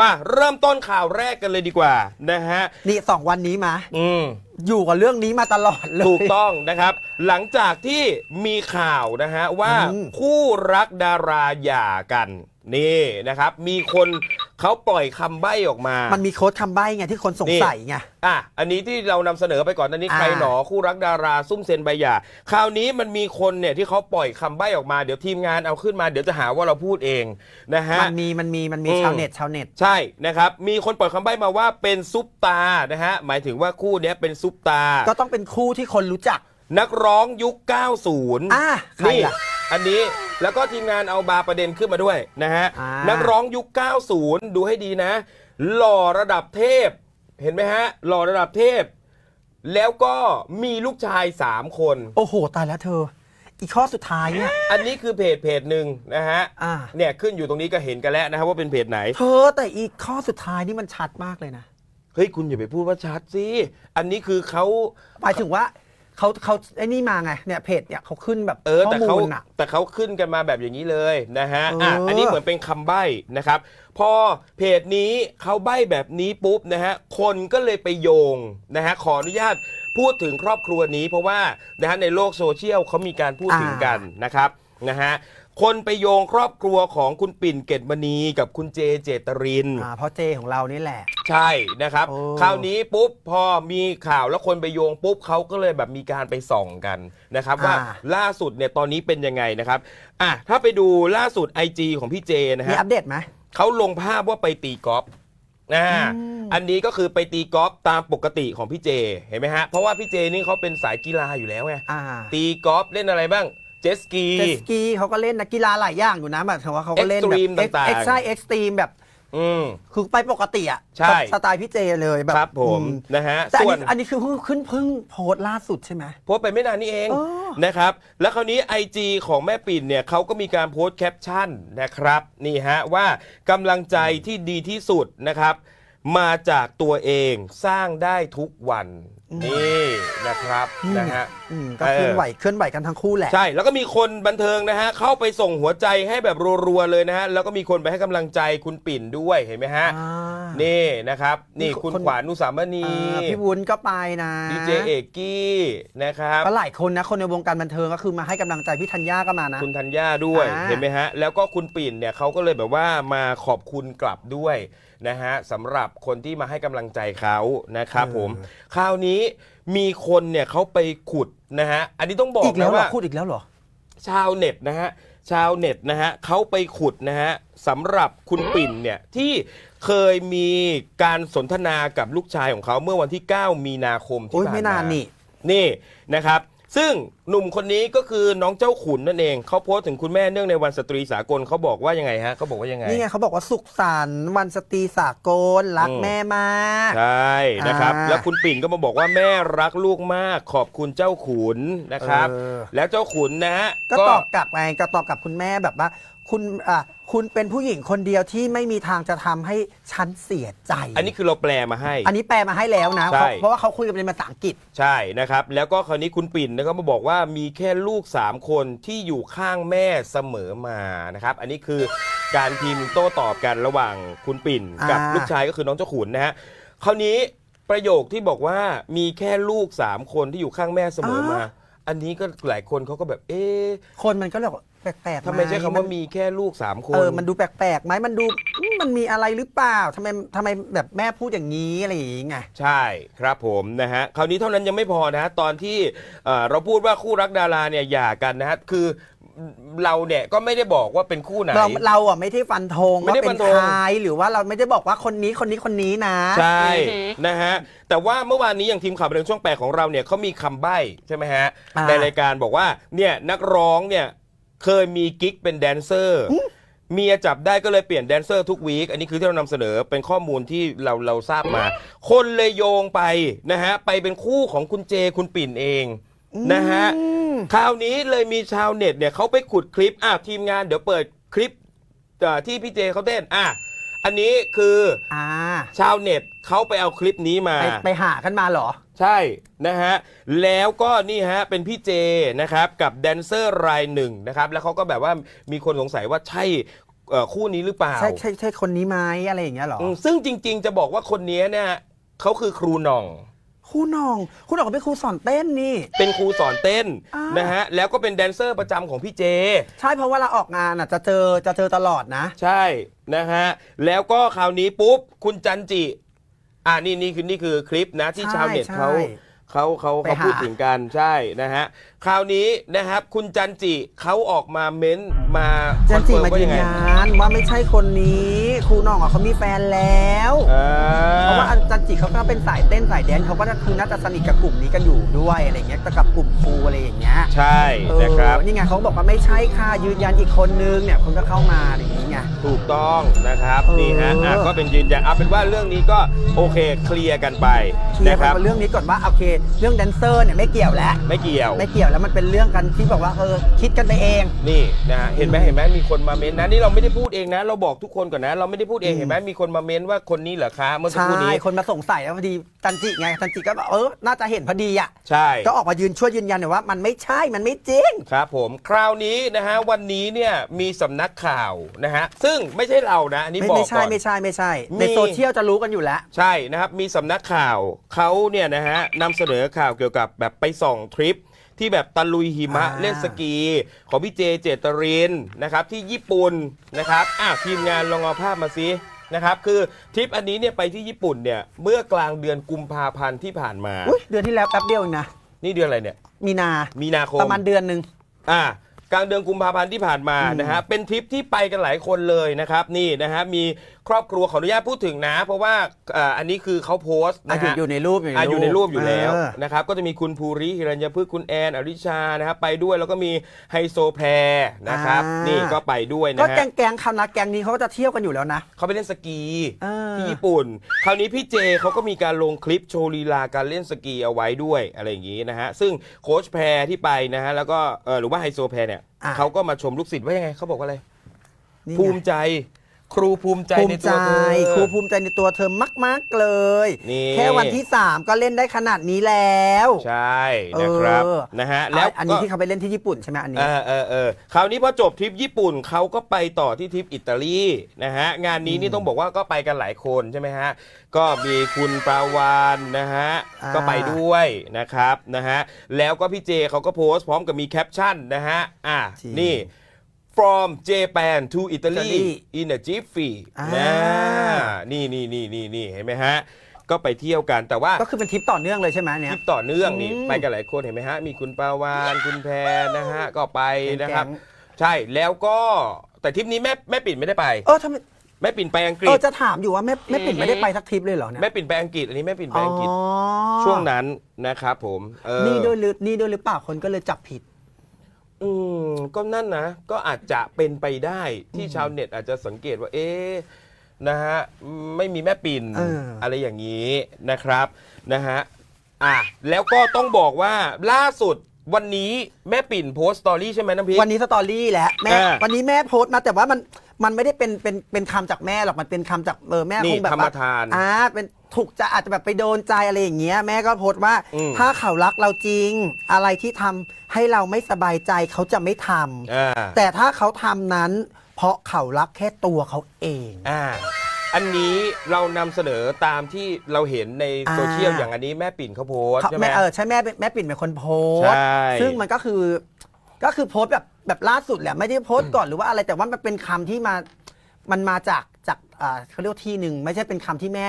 มาเริ่มต้นข่าวแรกกันเลยดีกว่านะฮะ นี่สองวันนี้มา อืม อยู่กับเรื่องนี้มาตลอดเลย ถูกต้องนะครับ หลังจากที่มีข่าวนะฮะว่าอืม คู่รักดาราหย่ากัน นี่นะครับ มีคน เขาปล่อยคำใบ้ออกมามันมีโค้ดคำใบ้ไงที่คนสงสัยไง อะอันนี้ที่เรานำเสนอไปก่อนอันนี้อ่า ใครหนอคู่รักดาราซุ่มเซ็นใบหย่าคราวนี้มันมีคนเนี่ยที่เขาปล่อยคำใบ้ออกมาเดี๋ยวทีมงานเอาขึ้นมาเดี๋ยวจะหาว่าเราพูดเองนะฮะ มันมีมันมีมันมีอืม ชาวเน็ตชาวเน็ต ใช่นะครับ มีคนปล่อยคำใบ้มาว่าเป็นซุปตานะฮะ หมายถึงว่าคู่เนี้ยเป็นซุปตา ก็ต้องเป็นคู่ที่คนรู้จัก นักร้องยุค 90 อะใครนี่อะ อันนี้ แล้วก็ทีมงานเอาบาร์ประเด็นขึ้นมาด้วยนะฮะ อ่านั นักร้องยุค 90 ดูให้ดีนะ หล่อระดับเทพ เห็นไหมฮะ หล่อระดับเทพ แล้วก็มีลูกชาย 3 คน โอ้โห ตายแล้วเธอ อีกข้อสุดท้ายเนี่ย อันนี้คือเพจเพจหนึ่งนะฮะ อ่า เนี่ยขึ้นอยู่ตรงนี้ก็เห็นกันแล้วนะครับว่าเป็นเพจไหน เธอแต่อีกข้อสุดท้ายนี่มันชัดมากเลยนะเฮ้ย คุณอย่าไปพูดว่าชัดสิ อันนี้คือเขาหมายถึงว่า เขาเขาไอ้นี่มาไงเนี่ยเพจเนี่ยเขาขึ้นแบบเออข้อแต่เขามูลอะ แต่เขาขึ้นกันมาแบบอย่างนี้เลยนะฮะเอออ่อะอันนี้เหมือนเป็นคำใบ้นะครับ พอเพจนี้เขาใบ้แบบนี้ปุ๊บนะฮะคนก็เลยไปโยงนะฮะขออนุญาตพูดถึงครอบครัวนี้ เพราะว่านะฮะในโลกโซเชียลเขามีการพูดถึงกันนะครับ นะฮะคนไปโยงครอบครัวของคุณปิ่นเกตมณีกับคุณเจเจตริน อ่าเพราะเจของเรานี่แหละ ใช่นะครับ โอ้ คราวนี้ปุ๊บพอมีข่าวแล้วคนไปโยงปุ๊บเขาก็เลยแบบมีการไปส่องกันนะครับว่าอ่า ล่าสุดเนี่ยตอนนี้เป็นยังไงนะครับอะถ้าไปดูล่าสุด IG ของพี่เจนะมีฮะ อัปเดตไหม เขาลงภาพว่าไปตีกอล์ฟอ่าอืม อันนี้ก็คือไปตีกอล์ฟตามปกติของพี่เจ เห็นไหมฮะ เพราะว่าพี่เจนี่เขาเป็นสายกีฬาอยู่แล้วไง อ่า ตีกอล์ฟเล่นอะไรบ้าง เจตสกี เจตสกีเขาก็เล่นนะกีฬาหลายอย่างอยู่นะแบบว่าเขาก็เล่นแบบ Extreme ต่างๆ เอ็กซ์ใช่เอ็กซ์ตรีมแบบอืม คือไปปกติอะใช่สไตล์พี่เจเลยแบบครับผมอืนะฮะแต่อันส่วนนี้อันนี้คือเพิ่งขึ้นเพิ่งโพสต์ล่าสุดใช่ไหม โพสต์ไปไม่นานนี้เองอ๋อนะครับ แล้วคราวนี้ IG ของแม่ปิ่นเนี่ยเขาก็มีการโพสต์แคปชั่นนะครับ นี่ฮะว่ากำลังใจที่ดีที่สุดนะครับ มาจากตัวเองสร้างได้ทุกวัน นี่นะครับนะฮะ อืมก็เคลื่อนไหวเคลื่อนไหวกันทั้งคู่แหละ ใช่ แล้วก็มีคนบันเทิงนะฮะ เข้าไปส่งหัวใจให้แบบรัวๆเลยนะฮะ แล้วก็มีคนไปให้กำลังใจคุณปิ่นด้วยเห็นไหมฮะ อ่านี่นะครับ นี่นี่คุณคนขวานุสามณีอ่าพี่วุ้นก็ไปนะดีเจเอกกี้นะครับ ก็หลายคนนะ คนในวงการบันเทิงก็คือมาให้กำลังใจพี่ธัญญาก็มานะ คุณธัญญาด้วยอ่า เห็นไหมฮะ แล้วก็คุณปิ่นเนี่ยเขาก็เลยแบบว่ามาขอบคุณกลับด้วย นะฮะสำหรับคนที่มาให้กำลังใจเขานะครับผมคราวนี้มีคนเนี่ยเขาไปขุดนะฮะอันนี้ต้องบอกอีกแล้นะวเหรอว่า พูดอีกแล้วเหรอ ชาวเน็ตนะฮะชาวเน็ตนะฮะเขาไปขุดนะฮะสำหรับคุณปิ่นเนี่ยที่เคยมีการสนทนากับลูกชายของเขาเมื่อวันที่ 9 มีนาคมที่โอ้ยผ่านไม่มานานนี่ นี่นะครับ ซึ่งหนุ่มคนนี้ก็คือน้องเจ้าขุนนั่นเอง เขาโพสต์ถึงคุณแม่เนื่องในวันสตรีสากลเขาบอกว่ายังไงฮะเขาบอกว่ายังไง นี่ไงเขาบอกว่าสุขสันต์วันสตรีสากลรักอืมแม่มาก ใช่นะครับ อ่าแล้วคุณปิ่นก็มาบอกว่าแม่รักลูกมาก ขอบคุณเจ้าขุนนะครับ เออ แล้วเจ้าขุนนะฮะ ก็ตอบกลับไงก็ตอบกับคุณแม่แบบว่า คุณอะคุณเป็นผู้หญิงคนเดียวที่ไม่มีทางจะทำให้ฉันเสียใจ อันนี้คือเราแปลมาให้ อันนี้แปลมาให้แล้วนะใช่เพราะเพราะว่าเขาคุยกันเป็นภาษาอังกฤษ ใช่นะครับ แล้วก็คราวนี้คุณปิ่นนะก็มาบอกว่ามีแค่ลูก 3 คนที่อยู่ข้างแม่เสมอมานะครับ อันนี้คือการพิมพ์โต้ตอบกันระหว่างคุณปิ่นกับอ่า ลูกชายก็คือน้องเจ้าขุนนะฮะคราวนี้ประโยคที่บอกว่ามีแค่ลูก 3 คนที่อยู่ข้างแม่เสมอมาอั นนี้ก็หลายคนเขาก็แบบ เอ๊ะคนมันก็เลยบอกแปลกๆทำไมใช้คำว่ามันมีแค่ลูก3คน เออมันดูแปลกๆไหมมันดูอืมมันมีอะไรหรือเปล่าทำไมทำไมแบบแม่พูดอย่างนี้อะไรอย่างงี้ไง ใช่ครับผมนะฮะคราวนี้เท่านั้นยังไม่พอนะฮะตอนที่เอ่อเราพูดว่าคู่รักดาราเนี่ยหย่ากันนะฮะคือ เราเนี่ยก็ไม่ได้บอกว่าเป็นคู่ไหน เราเราอะไม่ได้ฟันธงไม่ว่าได้เป็ฟันนธง ใครหรือว่าเราไม่ได้บอกว่าคนนี้คนนี้คนนี้นะ ใช่นะฮะแต่ว่าเมื่อวานนี้อย่างทีมข่าวบันเทิงช่วงแปดของเราเนี่ยเขามีคำใบ้ใช่ไหมฮะอ่า ในรายการบอกว่าเนี่ยนักร้องเนี่ยเคยมีกิ๊กเป็นแดนเซอร์เมียจับได้ก็เลยเปลี่ยนแดนเซอร์ทุกวีคอันนี้คือที่เรานำเสนอเป็นข้อมูลที่เราเราทราบมา คนเลยโยงไปนะฮะไปเป็นคู่ของคุณเจคุณปิ่นเอง นะฮะอืมคราวนี้เลยมีชาวเน็ตเนี่ยเขาไปขุดคลิปอะทีมงานเดี๋ยวเปิดคลิปเอ่อที่พี่เจเขาเต้นอะอันนี้คืออ่าชาวเน็ตเขาไปเอาคลิปนี้มา ไปไปหากันมาเหรอ ใช่นะฮะแล้วก็นี่ฮะเป็นพี่เจนะครับกับแดนเซอร์รายหนึ่งนะครับแล้วเขาก็แบบว่ามีคนสงสัยว่าใช่เอ่อคู่นี้หรือเปล่า ใช่ใช่ใช่คนนี้ไหมอะไรอย่างเงี้ยเหรออืมซึ่งจริง ๆ จะบอกว่าคนนี้เนี่ยเขาคือครูหน่อง ครูน้องครูน้องก็เป็นครูสอนเต้นนี่ เป็นครูสอนเต้นอ่านนะฮะแล้วก็เป็นแดนเซอร์ประจำของพี่เจ ใช่เพราะว่าเราออกงานอะจะเจอจะเจอตลอดนะ ใช่นะฮะแล้วก็คราวนี้ปุ๊บคุณจันจิ อ่านี่นี่คือนี่คือคลิปนะที่ใช่ชาวเน็ตใช่เขา เขาเขาไปเขาหา พูดถึงกันใช่นะฮะคราวนี้นะครับคุณจันจิเขาออกมาเม้นต์มาจันจิคอมาเฟิร์ว่ายืยันงไงยันว่าไม่ใช่คนนี้ครูน้องอะเขามีแฟนแล้ว อ่าเพราะว่าอาจันจิเขาก็เป็นสายเต้นสายแดนซ์เขาก็คือน่าจะสนิทกับกลุ่มนี้กันอยู่ด้วยอะไรเงี้ยแต่กับกลุ่มครูอะไรอย่างเงี้ยใช่เออนะครับนี่ไงเขาบอกว่าไม่ใช่ค่ะยืนยันอีกคนนึงเนี่ยคนก็เข้ามาอะไรอย่างเงี้ย ถูกต้องนะครับเออ นี่ฮะอะก็เป็นยืนยันเอาเป็นว่าเรื่องนี้ก็โอเคเคลียร์กันไปเคลียนะร์ครับกันเรื่องนี้ก่อนว่าโอเคเรื่องแดนเซอร์เนี่ยไม่เกี่ยวแล้ว ไม่เกี่ยว ไม่เกี่ยวแล้วมันเป็นเรื่องกันที่บอกว่าเออคิดกันไปเอง นี่นะฮะเห็นไหมเห็นไหมมีคนมาเม้นต์นะนี่เราไม่ได้พูดเองนะ เราบอกทุกคนก่อนนะ เราไม่ได้พูดเองอืมเห็นไหมมีคนมาเม้นต์ว่าคนนี้เหรอคะเมื่อสักใช่ครู่นี้คนมาสงสัยแล้วพอดี จันจิไงจันจิก็แบบเออน่าจะเห็นพอดีอะใช่ ก็ออกมายืนช่วยยืนยันหน่อยว่ามันไม่ใช่มันไม่จริง ครับผมคราวนี้นะฮะวันนี้เนี่ยมีสำนักข่าวนะฮะซึ่งไม่ใช่เรานะอันนี้ไม่บอกไม่ใช่ก่อน ไม่ใช่ไม่ใช่มีในโซเชียลจะรู้กันอยู่แล้ว ใช่นะครับ มีสำนักข่าวเขาเนี่ยนะฮะนำเสนอข่าวเกี่ยวกับแบบไปส่องทริป ที่แบบตะลุยหิมะอ่า เล่นสกี ของพี่เจเจตรินนะครับที่ญี่ปุ่นนะครับอะทีมงานลองเอาภาพมาซิ นะครับคือทริปอันนี้เนี่ยไปที่ญี่ปุ่นเนี่ยเมื่อกลางเดือนกุมภาพันธ์ที่ผ่านมา อุ๊ยเดือนที่แล้วแป๊บเดียวเองนะ นี่เดือนอะไรเนี่ยมีนา มีนาคม ประมาณเดือนหนึ่ง อ่ากลางเดือนกุมภาพันธ์ที่ผ่านมาอืมนะฮะเป็นทริปที่ไปกันหลายคนเลยนะครับนี่นะฮะมี ครอบครัวขออนุญาตพูดถึงนะ เพราะว่าอ่าอันนี้คือเขาโพสต์อะนะอยู่ฮะ อยู่ในรูปอะอยู่ในรูปอยู่แล้วเออนะครับก็จะมีคุณภูริหิรัญญพฤกษ์คุณแอนอริชานะครับไปด้วยแล้วก็มีไฮโซแพรนะครับ อ่านี่ นี่ก็ไปด้วยก็นะแกฮะงแกงคำนะแกงนี้เขาก็จะเที่ยวกันอยู่แล้วนะ เขาไปเล่นสกีเออ ที่ญี่ปุ่น คราวนี้พี่เจเขาก็มีการลงคลิปโชว์ลีลาการเล่นสกีเอาไว้ด้วยอะไรอย่างนี้นะฮะซึ่งโค้ชแพรที่ไปนะฮะแล้วก็เออหรือว่าไฮโซแพรเนี่ยอะเขาก็มาชมลูกศิษย์ว่ายังไงเขาบอกว่าอะไร นี่ไงภูมิใจ ครูภูมิใจภูในมิตัใจวเธอ ครูภูมิใจในตัวเธอมาก ๆ เลย นี่ แค่วันที่ 3 ก็เล่นได้ขนาดนี้แล้วใช่นะครับเออนะฮะแล้วอันนี้ก็ ที่เขาไปเล่นที่ญี่ปุ่นใช่ไหมอันนี้ เออเออเออคราวนี้พอจบทริปญี่ปุ่นเขาก็ไปต่อที่ทริปอิตาลีนะฮะงานนี้นี่ต้องบอกว่าก็ไปกันหลายคนใช่ไหมฮะก็มีคุณปราวานนะฮะอ่า ก็ไปด้วยนะครับนะฮะแล้วก็พี่เจเขาก็โพสต์พร้อมกับมีแคปชั่นนะฮะอะจริง นี่ from Japan to Italy Italy in a jiffy อ่า นะนี่นี่นี่นี่นี่เห็นไหมฮะ ก็ไปเที่ยวกันแต่ว่า ก็คือเป็นทริปต่อเนื่องเลยใช่ไหมทเนี่ริยปต่อเนื่องนี่อืมไปกันหลายคนเห็นไหมฮะ มีคุณปาวานคุณแพรนะฮะ ก็ไปนะครับแก๊งใช่แล้วก็แต่ทริปนี้แม่แม่ปิ่นไม่ได้ไป เออทำไมแม่ปิ่นไปอังกฤเอษอจะถามอยู่ว่าแม่แม่ปิ่นไม่ได้ไปสักทริปเลยเหรอเนี่ยแม่ปิ่นไปอังกฤษอันนี้แม่ปิ่นไปอังกฤษอ๋อช่วงนั้นนะครับผมเออ นี่ด้วยหรือนี่ด้วยหรือเปล่าคนก็เลยจับผิด อืมก็นั่นนะ ก็อาจจะเป็นไปได้ที่ชาวเน็ตอาจจะสังเกตว่า เอ๊ะนะฮะไม่มีแม่ปิ่นเออออะไรอย่างนี้นะครับนะฮะอะแล้วก็ต้องบอกว่าล่าสุด วันนี้แม่ปิ่นโพสต์สตอรี่ใช่ไหมน้ำพริก วันนี้สตอรี่แหละแม่อ่าวันนี้แม่โพสต์มาแต่ว่ามันมันไม่ได้เป็นเป็นเป็นคำจากแม่หรอกมันเป็นคำจากเออแม่นี่คงแบบธรรมว่าทานอ่าเป็นถูกจะอาจจะแบบไปโดนใจอะไรอย่างเงี้ยแม่ก็โพสต์ว่า อืม ถ้าเขารักเราจริง อะไรที่ทำให้เราไม่สบายใจเขาจะไม่ทำอ่าแต่ถ้าเขาทำนั้น เพราะเขารักแค่ตัวเขาเอง อ่า อันนี้เรานำเสนอตามที่เราเห็นในโซเชียลอ่า อย่างอันนี้แม่ปิ่นเขาโพสต์เขาใช่ไหม แม่เออใช่แม่แม่ปิ่นเป็นคนโพสต์ใช่ ซึ่งมันก็คือก็คือโพสต์แบบแบบล่าสุดแหละไม่ได้โพสต์ก่อนหรือว่าอะไรแต่ว่ามันเป็นคำที่มามันมาจากจากอ่าเขาเรียกว่าที่หนึ่งไม่ใช่เป็นคำที่แม่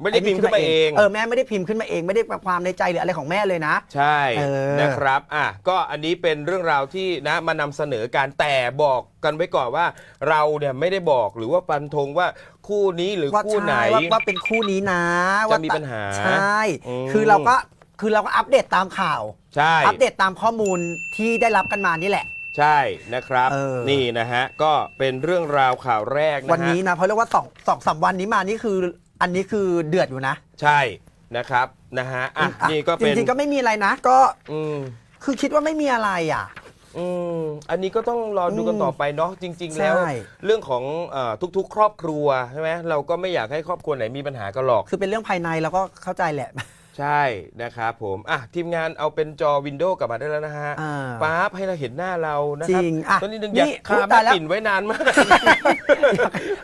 ไม่ได้พิมพ์ขึ้นมาเอง เออแม่ไม่ได้พิมพ์ขึ้นมาเองไม่ได้ความในใจหรืออะไรของแม่เลยนะ ใช่เออนะครับอะก็อันนี้เป็นเรื่องราวที่นะมานำเสนอการแต่บอกกันไว้ก่อนว่า เราเนี่ยไม่ได้บอกหรือว่าฟันธงว่าคู่นี้หรือว่าคู่ไหนใช่ว่าว่าเป็นคู่นี้นะจะว่ามีปัญหาใช่อืมคือเราก็คือเราก็อัปเดตตามข่าวใช่อัปเดตตามข้อมูลที่ได้รับกันมานี่แหละใช่นะครับเออนี่นะฮะ ก็เป็นเรื่องราวข่าวแรกนะฮะวันนี้นะเพราะเรียกว่าสองสองสามวันนี้มานี่คือ อันนี้คือเดือดอยู่นะใช่นะครับนะฮะอะอะนี่ก็เป็นจริงๆก็ไม่มีอะไรนะ ก็อืมคือคิดว่าไม่มีอะไรอะ อืมอันนี้ก็ต้องรอดูกันอืมต่อไปเนาะจริง ๆ แล้ว ใช่ เรื่องของเออทุกๆ ครอบครัวใช่ไหมเราก็ไม่อยากให้ครอบครัวไหนมีปัญหากันหรอก คือเป็นเรื่องภายในเราก็เข้าใจแหละ ใช่นะครับผมอะทีมงานเอาเป็นจอวินโดว์กลับมาได้แล้วนะฮะอ่าป๊าบให้เราเห็นหน้าเรานะจครัริงอะตอนนี้นึงนี่อยากคาพูดแม่ตายแล้ว ปิ่นไว้นานมาก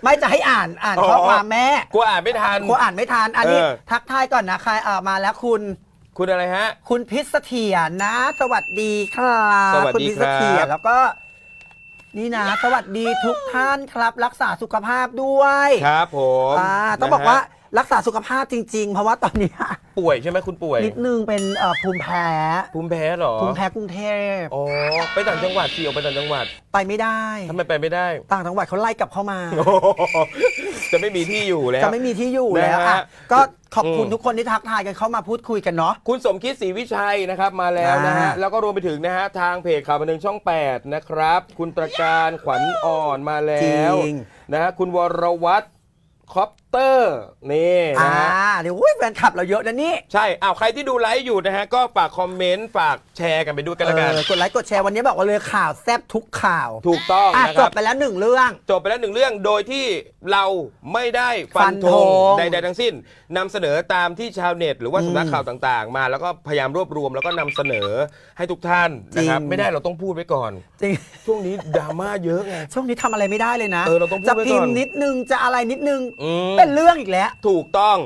ไม่จะให้อ่านอ่านอ๋อ ข้อความแม่กลัวอ่านไม่ทัน กลัวอ่านไม่ทันอันนี้เออ ทักทายก่อนนะใครเอ่อมาแล้วคุณคุณอะไรฮะ คุณพิษเสถียรนะ สวัสดีครับสวัสดีณพิษเสถียครัรบ แล้วก็ นี่นะ สวัสดีทุกท่านครับ รักษาสุขภาพด้วยครับผมอ่าต้องบอกนะฮะว่า รักษาสุขภาพจริง ๆ เพราะว่าตอนเนี้ยป่วยใช่ไหมคุณป่วย นิดนึงเป็นเอ่อภูมิแพ้ภูมิแพ้เหรอภูมิแพ้กรุงเทพอ๋อไปต่างจังหวัดสิออกไปต่างจังหวัดไปไม่ได้ทำไมไปไม่ได้ ต่างจังหวัดเขาไล่กลับเข้ามา โอ้โหจะไม่มีที่อยู่แล้ว จะไม่มีที่อยู่แล้วนะอะฮะก็ขอบคุณอืมทุกคนที่ทักทายกันเข้ามาพูดคุยกันเนาะ คุณสมคิดศรีวิชัยนะครับมาแล้วนะฮะ อ่า แล้วก็รวมไปถึงนะฮะ ทางเพจข่าวบันเทิงช่อง 8 นะครับ คุณตระการขวัญอ่อนมาแล้วจริง นะฮะคุณวรวัตรคอปเตอร์นี่อ่านะฮะ เดี๋ยวอุ้ยแฟนคลับเราเยอะนะนี่ใช่อ้าวใครที่ดูไลฟ์อยู่นะฮะ ก็ฝากคอมเมนต์ ฝากแชร์กันไปด้วยกันละกัน เออกดไลค์กดแชร์วันนี้บอกว่าเลยข่าวแซบทุกข่าวถูกต้องอะนะจครับบไปแล้วหนึ่งเรื่อง จบไปแล้วหนึ่งเรื่องโดยที่เราไม่ได้ฟัฟันนธธงงใดๆทั้งสิ้นนำเสนอตามที่ชาวเน็ต หรือว่าสำนักข่าวต่างๆ มาแล้วก็พยายามรวบรวมแล้วก็นำเสนอให้ทุกท่านนะครับจริง ไม่ได้เราต้องพูดไว้ก่อน จริง ช่วงนี้ดราม่าเยอะไง ช่วงนี้ทำอะไรไม่ได้เลยนะ เออเราต้องพูดจะไว้พิก่มอนพ์นิดนึงจะอะไรนิดนึง อืมเป็นเรื่องอีกแล้ว ถูกต้อง